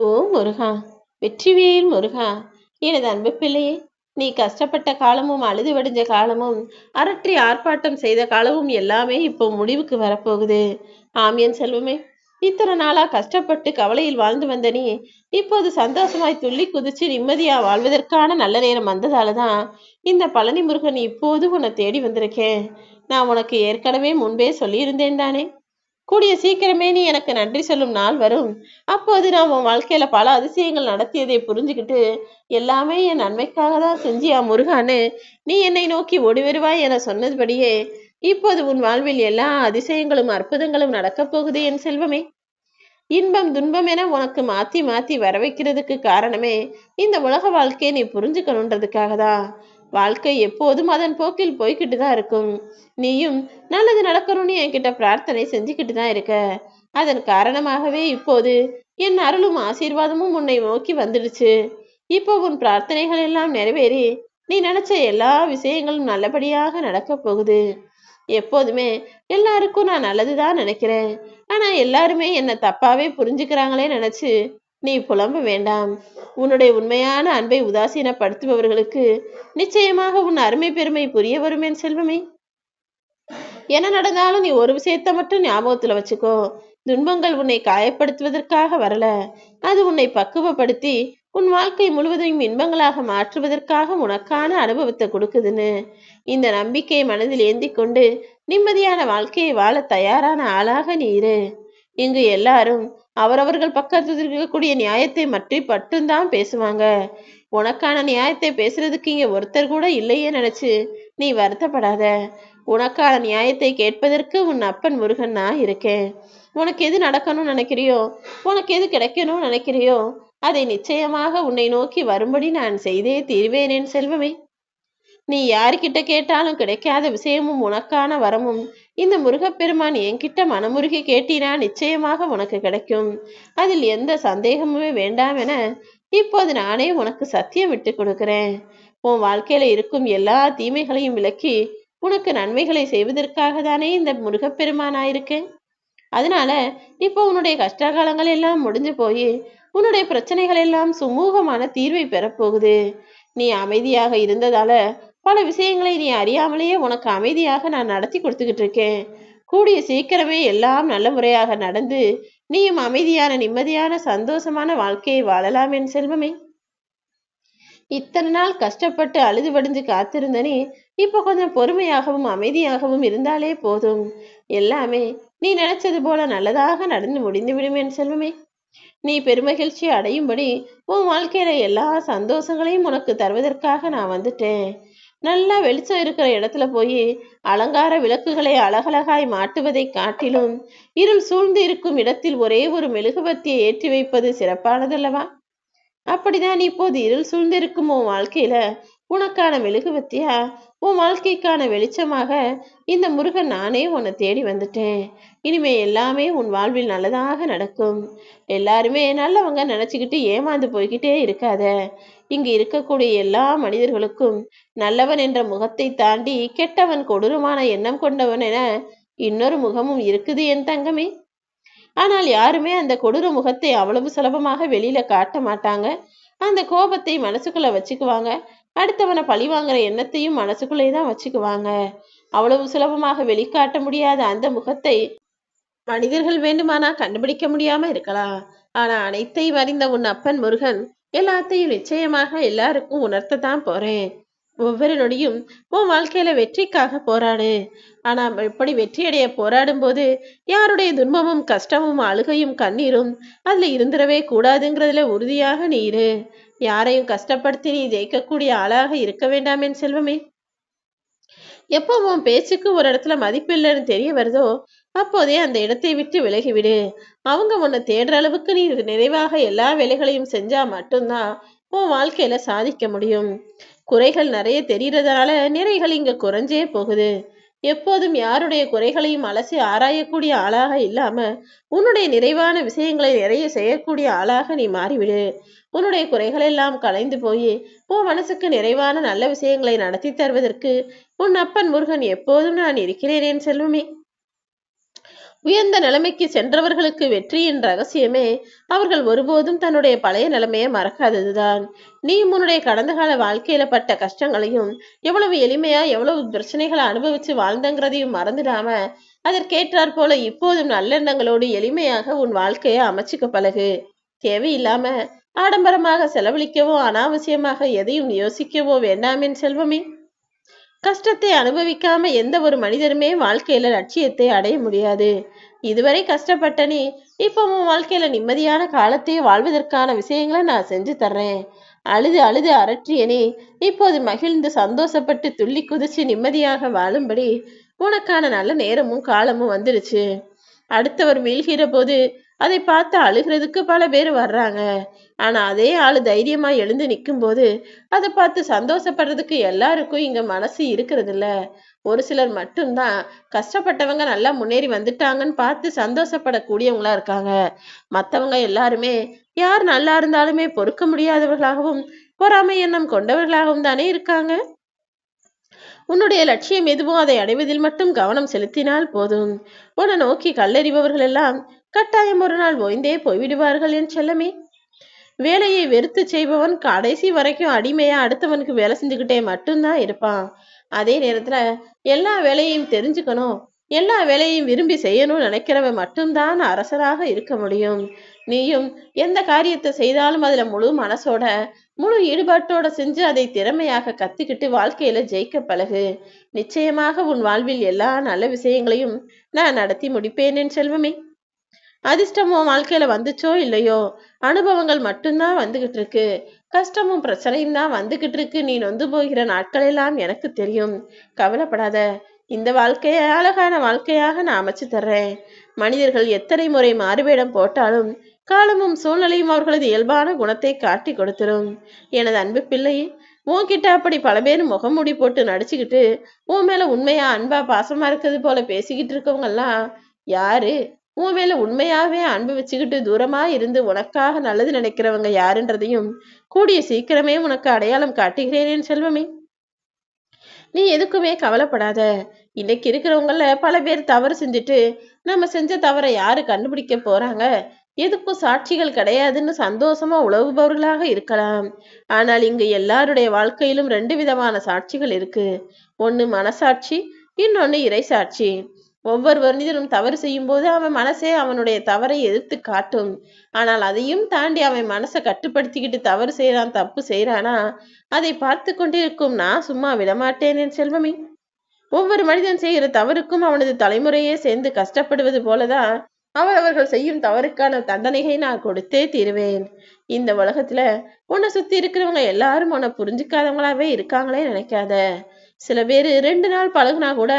ஓ முருகா. வெற்றிவேல் முருகா. எனது அன்பு பிள்ளையே நீ கஷ்டப்பட்ட காலமும் அழுது வடிஞ்ச காலமும் அரற்றி ஆர்ப்பாட்டம் செய்த காலமும் எல்லாமே இப்போ முடிவுக்கு வரப்போகுது. ஆமியன் செல்வமே இத்தனை நாளா கஷ்டப்பட்டு கவலையில் வாழ்ந்து வந்த நீ இப்போது சந்தோஷமாய் துள்ளி குதிச்சு நிம்மதியா வாழ்வதற்கான நல்ல நேரம் வந்ததால தான் இந்த பழனி முருகன் இப்போது உன்னை தேடி வந்திருக்கேன். நான் உனக்கு ஏற்கனவே முன்பே சொல்லியிருந்தேன் தானே. கூடிய சீக்கிரமே நீ எனக்கு நன்றி சொல்லும் நாள் வரும். அப்போது நான் உன் வாழ்க்கையில பல அதிசயங்கள் நடத்தியதை புரிஞ்சுக்கிட்டு எல்லாமே என் நன்மைக்காக தான் செஞ்சியா முருகான்னு நீ என்னை நோக்கி ஓடி வருவாய் என சொன்னதுபடியே இப்போது உன் வாழ்வில் எல்லா அதிசயங்களும் அற்புதங்களும் நடக்கப் போகுது என் செல்வமே. இன்பம் துன்பம் என உனக்கு மாத்தி மாத்தி வர வைக்கிறதுக்கு காரணமே இந்த உலக வாழ்க்கையை நீ புரிஞ்சுக்கணுன்றதுக்காக தான் வாழ்க்கை எப்போதும் அதன் போக்கில் போய்கிட்டு தான் இருக்கும். நீயும் நல்லது நடக்கணும்னு என்கிட்ட பிரார்த்தனை செஞ்சுக்கிட்டு தான் இருக்க. அதன் காரணமாகவே இப்போது என் அருளும் ஆசீர்வாதமும் உன்னை நோக்கி வந்துடுச்சு. இப்போ உன் பிரார்த்தனைகள் எல்லாம் நிறைவேறி நீ நினைச்ச எல்லா விஷயங்களும் நல்லபடியாக நடக்க போகுது. எப்போதுமே எல்லாருக்கும் நான் நல்லதுதான் நினைக்கிறேன். ஆனா எல்லாருமே என்னை தப்பாவே புரிஞ்சுக்கிறாங்களே நினைச்சு நீ புலம்ப வேண்டாம். உன்னுடைய உண்மையான அன்பை உதாசீனப்படுத்துபவர்களுக்கு நிச்சயமாக உன் அருமை பெருமை புரிய வரும் என் செல்வமே. என்ன நடந்தாலும் நீ ஒரு விஷயத்த மட்டும் ஞாபகத்துல வச்சுக்கோ. துன்பங்கள் உன்னை காயப்படுத்துவதற்காக வரல. அது உன்னை பக்குவப்படுத்தி உன் வாழ்க்கை முழுவதையும் இன்பங்களாக மாற்றுவதற்காக உனக்கான அனுபவத்தை கொடுக்குதுன்னு. இந்த நம்பிக்கையை மனதில் ஏந்தி கொண்டு நிம்மதியான வாழ்க்கையை வாழ தயாரான ஆளாக நீ இரு. இங்கு எல்லாரும் அவரவர்கள் பக்கத்தில் இருக்கக்கூடிய நியாயத்தை மற்றி மட்டும்தான் பேசுவாங்க. உனக்கான நியாயத்தை பேசுறதுக்கு இங்க ஒருத்தர் கூட இல்லையே நினைச்சு நீ வருத்தப்படாத. உனக்கான நியாயத்தை கேட்பதற்கு உன் அப்பன் முருகன் நான் இருக்கேன். உனக்கு எது நடக்கணும்னு நினைக்கிறியோ? உனக்கு எது கிடைக்கணும்னு நினைக்கிறியோ? அதை நிச்சயமாக உன்னை நோக்கி வரும்படி நான் செய்தே தீர்வேனேன் செல்வமே. நீ யாருக்கிட்ட கேட்டாலும் கிடைக்காத விஷயமும் உனக்கான வரமும். இந்த முருகப்பெருமான் என்கிட்ட மனமுருகி கேட்டினா நிச்சயமாக உனக்கு கிடைக்கும். அதில் எந்த சந்தேகமுமே வேண்டாம் என இப்போது நானே உனக்கு சத்தியம் விட்டு கொடுக்கிறேன். உன் வாழ்க்கையில இருக்கும் எல்லா தீமைகளையும் விலக்கி உனக்கு நன்மைகளை செய்வதற்காக தானே இந்த முருகப்பெருமானாயிருக்கேன். அதனால இப்போ உன்னுடைய கஷ்டகாலங்கள் எல்லாம் முடிஞ்சு போய் உன்னுடைய பிரச்சனைகள் எல்லாம் சுமூகமான தீர்வை பெறப்போகுது நீ அமைதியாக இருந்ததால பல விஷயங்களை நீ அறியாமலேயே உனக்கு அமைதியாக நான் நடத்தி கொடுத்துக்கிட்டு இருக்கேன் கூடிய சீக்கிரமே எல்லாம் நல்ல முறையாக நடந்து நீயும் அமைதியான நிம்மதியான சந்தோஷமான வாழ்க்கையை வாழலாம் என் செல்வமே. இத்தனை நாள் கஷ்டப்பட்டு அழுது வடிஞ்சு காத்திருந்தனே இப்போ கொஞ்சம் பொறுமையாகவும் அமைதியாகவும் இருந்தாலே போதும். எல்லாமே நீ நினைச்சது போல நல்லதாக நடந்து முடிந்து விடும் என் செல்வமே. நீ பெருமகிழ்ச்சி அடையும்படி உன் வாழ்க்கையில எல்லா சந்தோஷங்களையும் உனக்கு தருவதற்காக நான் வந்துட்டேன். நல்லா வெளிச்சம் இருக்கிற இடத்துல போய் அலங்கார விளக்குகளை அழகழகாய் மாட்டுவதை காட்டிலும் இருள் சூழ்ந்து இருக்கும் இடத்தில் ஒரே ஒரு மெழுகுவர்த்தியை ஏற்றி வைப்பது சிறப்பானதல்லவா? அப்படிதான் இப்போது இருள் சூழ்ந்திருக்கும் உன் வாழ்க்கையில? உனக்கான மெழுகுவத்தியா உன் வாழ்க்கைக்கான வெளிச்சமாக இந்த முருகன் நானே உன்னை தேடி வந்துட்டேன். இனிமே எல்லாமே உன் வாழ்வில் நல்லதாக நடக்கும். எல்லாருமே நல்லவங்க நினச்சிக்கிட்டு ஏமாந்து போய்கிட்டே இருக்காத. இங்கு இருக்கக்கூடிய எல்லா மனிதர்களுக்கும் நல்லவன் என்ற முகத்தை தாண்டி கெட்டவன் கொடூரமான எண்ணம் கொண்டவன் என இன்னொரு முகமும் இருக்குது என் தங்கமே. ஆனால் யாருமே அந்த கொடூர முகத்தை அவ்வளவு சுலபமாக வெளியில காட்ட மாட்டாங்க. அந்த கோபத்தை மனசுக்குள்ள வச்சுக்குவாங்க. அடுத்தவனை பழி வாங்குற எண்ணத்தையும் மனசுக்குள்ளே தான் வச்சுக்குவாங்க. அவ்வளவு சுலபமாக வெளிக்காட்ட முடியாத அந்த முகத்தை மனிதர்கள் வேண்டுமானா கண்டுபிடிக்க முடியாம இருக்கலாம். ஆனா அனைத்தையும் அறிந்த உன் அப்பன் முருகன் எல்லாத்தையும் நிச்சயமாக எல்லாருக்கும் உணர்த்தத்தான் போறேன். ஒவ்வொரு நொடியும் உன் வாழ்க்கையில வெற்றிக்காக போராடு. ஆனா எப்படி வெற்றியடைய போராடும் போது யாருடைய துன்பமும் கஷ்டமும் அழுகையும் கண்ணீரும் அதுல இருந்துடவே கூடாதுங்கிறதுல உறுதியாக நீ இரு. யாரையும் கஷ்டப்படுத்தி நீ ஜெயிக்கக்கூடிய ஆளாக இருக்க வேண்டாமேன் செல்வமே. எப்போ உன் பேச்சுக்கு ஒரு இடத்துல மதிப்பு இல்லைன்னு தெரிய வருதோ அப்போதே அந்த இடத்தை விட்டு விலகிவிடு. அவங்க உன்னை தேடுற அளவுக்கு நீ நிறைவாக எல்லா வேலைகளையும் செஞ்சா மட்டும்தான் உன் வாழ்க்கையில சாதிக்க முடியும். குறைகள் நிறைய தெரியறதுனால நிறைகள் இங்க குறைஞ்சே போகுது. எப்போதும் யாருடைய குறைகளையும் அலசி ஆராயக்கூடிய ஆளாக இல்லாம உன்னுடைய நிறைவான விஷயங்களை நிறைய செய்யக்கூடிய ஆளாக நீ மாறிவிடு. உன்னுடைய குறைகள் எல்லாம் கலைந்து போய் உன் மனசுக்கு நிறைவான நல்ல விஷயங்களை நடத்தி தருவதற்கு உன் அப்பன் முருகன் எப்போதும் நான் இருக்கிறேன் என் செல்வமே. உயர்ந்த நிலைமைக்கு சென்றவர்களுக்கு வெற்றியின் ரகசியமே. அவர்கள் ஒருபோதும் தன்னுடைய பழைய நிலைமையை மறக்காததுதான். நீ உன்னுடைய கடந்த கால வாழ்க்கையில பட்ட கஷ்டங்களையும் எவ்வளவு எளிமையா எவ்வளவு பிரச்சனைகளை அனுபவிச்சு வாழ்ந்தங்கிறதையும் மறந்துடாம அதற்கேற்றாற் போல இப்போதும் நல்லெண்ணங்களோடு எளிமையாக உன் வாழ்க்கையை அமைச்சுக்க பழகு. தேவையில்லாம ஆடம்பரமாக செலவழிக்கவோ அனாவசியமாக எதையும் யோசிக்கவோ வேண்டாமின் செல்வமே. கஷ்டத்தை அனுபவிக்காம எந்த ஒரு மனிதருமே வாழ்க்கையில லட்சியத்தை அடைய முடியாது. இதுவரை கஷ்டப்பட்ட நீ இப்போ உன் வாழ்க்கையில நிம்மதியான காலத்தை வாழ்வதற்கான விஷயங்களை நான் செஞ்சு தர்றேன். அழுது அழுது அரற்றிய நீ இப்போது மகிழ்ந்து சந்தோஷப்பட்டு துள்ளி குதிச்சு நிம்மதியாக வாழும்படி உனக்கான நல்ல நேரமும் காலமும் வந்துருச்சு. அடுத்தவர் வீழ்கிற போது அதை பார்த்து அழுகிறதுக்கு பல பேர் வர்றாங்க. ஆனா அதே ஆளு தைரியமா எழுந்து நிற்கும் போது அதை பார்த்து சந்தோஷப்படுறதுக்கு எல்லாருக்கும் இங்க மனசு இருக்கிறது இல்ல ஒரு சிலர் மட்டும்தான் கஷ்டப்பட்டவங்க நல்லா முன்னேறி வந்துட்டாங்கன்னு பார்த்து சந்தோஷப்படக்கூடியவங்களா இருக்காங்க. மற்றவங்க எல்லாருமே யார் நல்லா இருந்தாலுமே பொறுக்க முடியாதவர்களாகவும் பொறாமை எண்ணம் கொண்டவர்களாகவும் தானே இருக்காங்க. உன்னுடைய லட்சியம் எதுவோ அதை அடைவதில் மட்டும் கவனம் செலுத்தினால் போதும். உன்னை நோக்கி கல்லறிபவர்கள் எல்லாம் கட்டாயம் ஒரு நாள் ஓய்ந்தே போய்விடுவார்கள் என் செல்லமே. வேலையை வெறுத்து செய்பவன் கடைசி வரைக்கும் அடிமையா அடுத்தவனுக்கு வேலை செஞ்சுக்கிட்டே மட்டும்தான் இருப்பான். அதே நேரத்துல எல்லா வேலையையும் தெரிஞ்சுக்கணும் எல்லா வேலையும் விரும்பி செய்யணும்னு நினைக்கிறவன் மட்டும்தான் அரசராக இருக்க முடியும். நீயும் எந்த காரியத்தை செய்தாலும் அதுல முழு மனசோட முழு ஈடுபாட்டோட செஞ்சு அதை திறமையாக கத்துக்கிட்டு வாழ்க்கையில ஜெயிக்க பழகு. நிச்சயமாக உன் வாழ்வில் எல்லா நல்ல விஷயங்களையும் நான் நடத்தி முடிப்பேன் என் செல்வமே. அதிர்ஷ்டமோ வாழ்க்கையில வந்துச்சோ இல்லையோ? அனுபவங்கள் மட்டும்தான் வந்துகிட்டு இருக்கு. கஷ்டமும் பிரச்சனையும் தான் வந்துகிட்டு இருக்கு. நீ நொந்து போகிற நாட்கள் எல்லாம் எனக்கு தெரியும். கவலைப்படாத. இந்த வாழ்க்கையை அழகான வாழ்க்கையாக நான் அமைச்சு தர்றேன். மனிதர்கள் எத்தனை முறை மாறுவேடம் போட்டாலும் காலமும் சூழ்நிலையும் அவர்களது இயல்பான குணத்தை காட்டி கொடுத்துரும். எனது அன்பு பிள்ளை உன்கிட்ட அப்படி பல பேர் முகமூடி போட்டு நடிச்சுக்கிட்டு உன் மேல உண்மையா அன்பா பாசமா இருக்கிறது போல பேசிக்கிட்டு இருக்கவங்கெல்லாம் யாரு? உன் மேல உண்மையாவே அன்பு வச்சுக்கிட்டு தூரமா இருந்து உனக்காக நல்லது நினைக்கிறவங்க யாருன்றதையும் கூடிய சீக்கிரமே உனக்கு அடையாளம் காட்டுகிறேன் செல்வமே. நீ எதுக்குமே கவலைப்படாத. இன்னைக்கு இருக்கிறவங்கள பல பேர் தவறு செஞ்சுட்டு நம்ம செஞ்ச தவறை யாரு கண்டுபிடிக்க போறாங்க? எதுக்கும் சாட்சிகள் கிடையாதுன்னு சந்தோஷமா உழவுபவர்களாக இருக்கலாம். ஆனால் இங்கு எல்லாருடைய வாழ்க்கையிலும் ரெண்டு விதமான சாட்சிகள் இருக்கு. ஒன்னு மனசாட்சி இன்னொன்னு இறைசாட்சி. ஒவ்வொரு மனிதனும் தவறு செய்யும் போது அவன் மனசே அவனுடைய தவறை எதிர்த்து காட்டும். ஆனால் அதையும் தாண்டி அவன் மனசை கட்டுப்படுத்திக்கிட்டு தவறு செய்யறான் தப்பு செய்யறானா அதை பார்த்து கொண்டிருக்கும் நான் சும்மா விடமாட்டேன் என் செல்வமே. ஒவ்வொரு மனிதன் செய்கிற தவறுக்கும் அவனது தலைமுறையே சேர்ந்து கஷ்டப்படுவது போலதான் அவரவர்கள் செய்யும் தவறுக்கான தண்டனையை நான் கொடுத்தே தீருவேன். இந்த உலகத்துல உன்னை சுத்தி இருக்கிறவங்க எல்லாரும் உன்னை புரிஞ்சுக்காதவங்களாவே இருக்காங்களே நினைக்காத. சில பேர் ரெண்டு நாள் பழகுனா கூட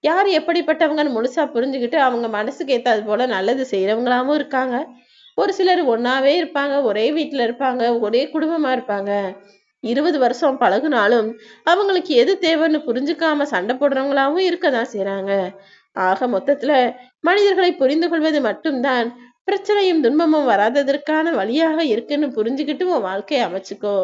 யார் எப்படிப்பட்டவங்கன்னு முழுசா புரிஞ்சுக்கிட்டு அவங்க மனசுக்கு ஏத்தாது போல நல்லது செய்யறவங்களாவும் இருக்காங்க. ஒரு சிலர் ஒன்னாவே இருப்பாங்க ஒரே வீட்டுல இருப்பாங்க ஒரே குடும்பமா இருப்பாங்க. இருபது வருஷம் பழகுனாலும் அவங்களுக்கு எது தேவைன்னு புரிஞ்சுக்காம சண்டை போடுறவங்களாவும் இருக்க தான் செய்யறாங்க ஆக மொத்தத்துல மனிதர்களை புரிந்து கொள்வது மட்டும்தான் பிரச்சனையும் துன்பமும் வராததற்கான வழியாக இருக்குன்னு புரிஞ்சுக்கிட்டு உன் வாழ்க்கையை அமைச்சுக்கோ.